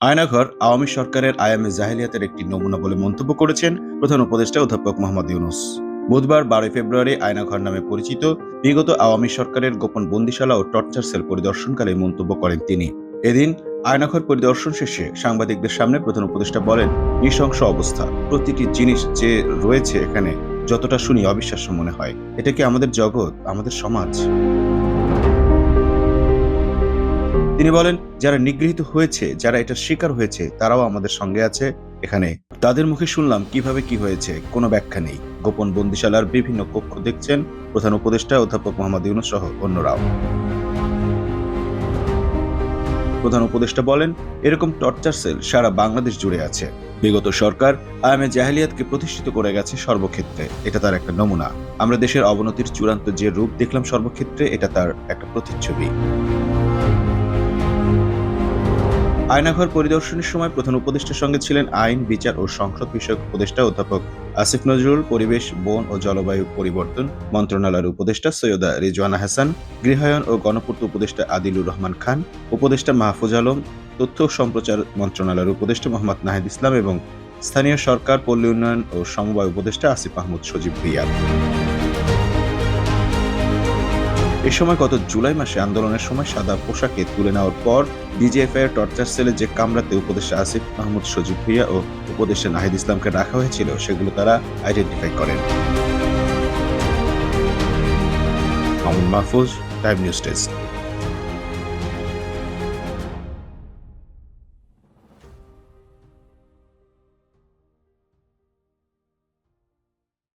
আয়নাঘর আওয়ামী সরকারের আয়ামে জাহেলিয়াতের একটি নমুনা বলে মন্তব্য করেছেন প্রধান উপদেষ্টা অধ্যাপক মোহাম্মদ ইউনুস। বুধবার বারোই ফেব্রুয়ারি আয়নাঘর নামে পরিচিত বিগত আওয়ামী সরকারের গোপন বন্দিশালা ও টর্চার সেল পরিদর্শনকালে মন্তব্য করেন তিনি। এদিন আয়নাঘর পরিদর্শন শেষে সাংবাদিকদের সামনে প্রধান উপদেষ্টা বলেন, নৃশংস অবস্থা। প্রতিটি জিনিস যে রয়েছে এখানে যতটা শুনি অবিশ্বাস্য মনে হয়। এটা কি আমাদের জগৎ, আমাদের সমাজ? তিনি বলেন, যারা নিগৃহীত হয়েছে, যারা এটা শিকার হয়েছে, তারাও আমাদের সঙ্গে আছে এখানে। তাদের মুখে শুনলাম কীভাবে কি হয়েছে, কোনো ব্যাখ্যা নেই। গোপন বন্দিশালার বিভিন্ন কক্ষ দেখছেন প্রধান উপদেষ্টা অধ্যাপক মোহাম্মদ ইউনুস সহ অন্যরাও। প্রধান উপদেষ্টা বলেন, এরকম টর্চার সেল সারা বাংলাদেশ জুড়ে আছে। বিগত সরকার আয়ামে জাহেলিয়াতকে প্রতিষ্ঠিত করে গেছে সর্বক্ষেত্রে, এটা তার একটা নমুনা। আমরা দেশের অবনতির চূড়ান্ত যে রূপ দেখলাম সর্বক্ষেত্রে, এটা তার একটা প্রতিচ্ছবি। আয়নাঘর পরিদর্শনের সময় প্রধান উপদেষ্টার সঙ্গে ছিলেন আইন, বিচার ও সংসদ বিষয়ক উপদেষ্টা অধ্যাপক আসিফ নজরুল, পরিবেশ, বন ও জলবায়ু পরিবর্তন মন্ত্রণালয়ের উপদেষ্টা সৈয়দা রিজওয়ানা হাসান, গৃহায়ন ও গণপূর্ত উপদেষ্টা আদিলুর রহমান খান, উপদেষ্টা মাহফুজ আলম, তথ্য ও সম্প্রচার মন্ত্রণালয়ের উপদেষ্টা মোহাম্মদ নাহিদ ইসলাম এবং স্থানীয় সরকার, পল্লী উন্নয়ন ও সমবায় উপদেষ্টা আসিফ আহমদ সজীব ভুইয়া এ সময় গত জুলাই মাসে আন্দোলনের সময় সাদা পোশাকে তুলে নেওয়ার পর বিজেএফআই এর টর্চার সেলে যে কামরাতে উপদেষ্টা আসিফ মাহমুদ সজীব ভুইয়া ও উপদেষ্টা নাহিদ ইসলামকে রাখা হয়েছিল, সেগুলো তারা আইডেন্টিফাই করেন। Mamun Mahfuz Time News desk